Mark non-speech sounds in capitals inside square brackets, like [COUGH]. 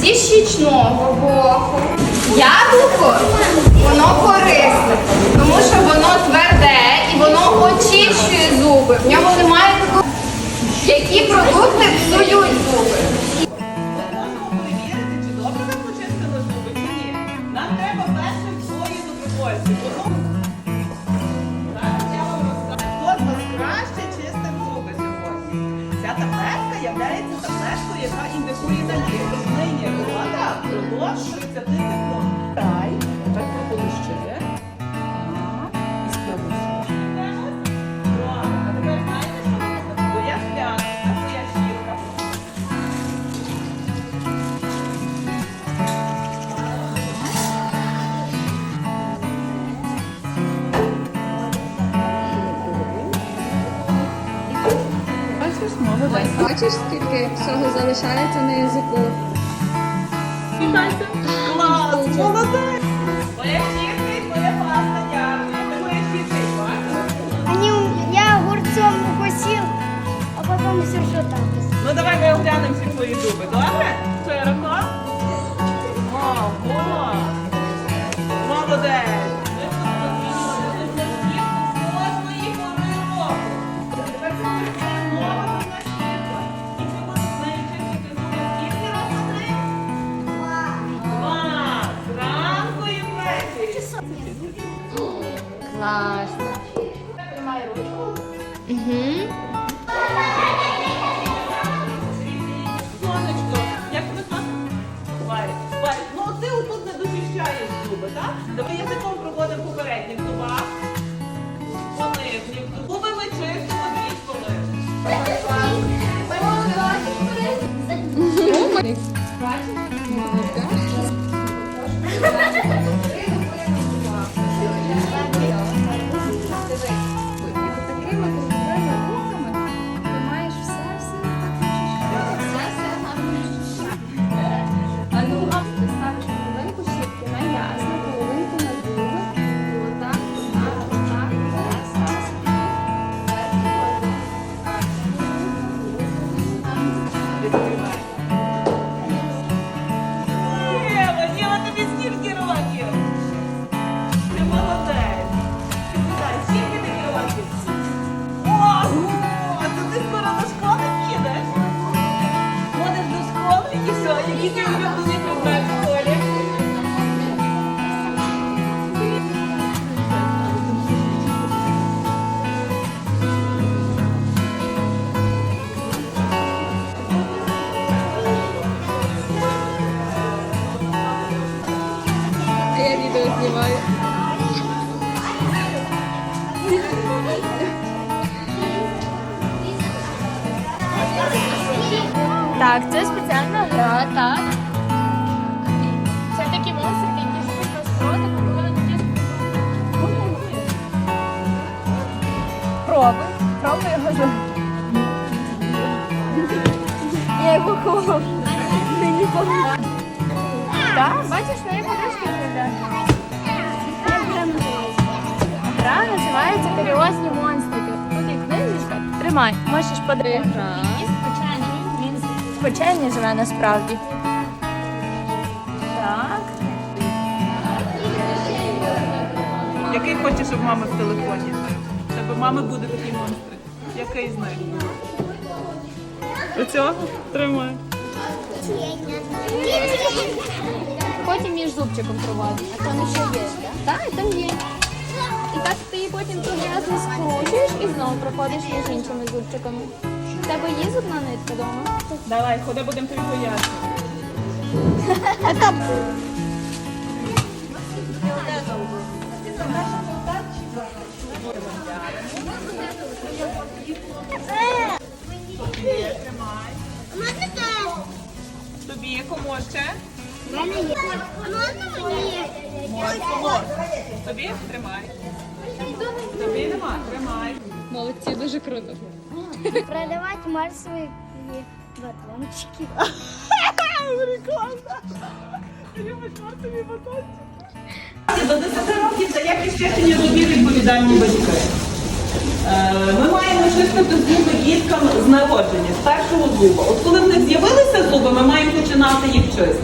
Зі щічного боку. Яблуко, воно корисне, тому що воно тверде і воно очищує зуби. В ньому немає такого, які продукти псують зуби. Нам треба перше свої добровольці. Індикує далі. Нині робота впродовж 30 Бачиш, скільки всього залишається на язику? Клас, молодець! Моя паста, дякую. Моя я огурцом укусил, а потім все так. Ну давай ми оглянемо всі твої зуби, добре? Класно. Сонечко, як ви там? Варя, Варя, ну ти отут не дочищаєш зуби, так? Давай язиком проводимо попередніх зубах. По нижніх. Зуби ми чистимо дві хвилини. Такими Ого! То ти скоро до школи підеш? Ходиш до школи і все, Які ти Так, це спеціальна гра, так. Це такі монстрики, які живуть на спротик, коли Пробуй, пробуй його за. Я його ховав. Ти ніколи. Так, бачиш, на яку ручки виглядає. Гра називається Каріозні монстрики. Тут є книжечка. Тримай, можеш подивитися. Печені живе насправді. Так. Який хочеш, щоб мами в телефоні? Тебе в мами буде такий монстрик. Який з них? Оцього? Тримай. Потім між зубчиком проводиш. А там ще є, так? Так, там є. І так ти потім ту грязну скручуєш і знову проходиш між іншими зубчиками. Тебе є зубна нитка вдома? Давай, ходи будемо тобі пояснити. Тримай. Тобі кому ще? Можна помор. Тобі тримай. Молодці, дуже круто. Продавать марсовые батончики. Прикольно. Любиш мартові батончики? До 10 років це як [LAUGHS] відчищення зубів відповідальні батьки. Е, Ми маємо чистити зуби діткам з народження, з першого зуба. От коли в них з'явилися зуби, ми маємо починати їх щось.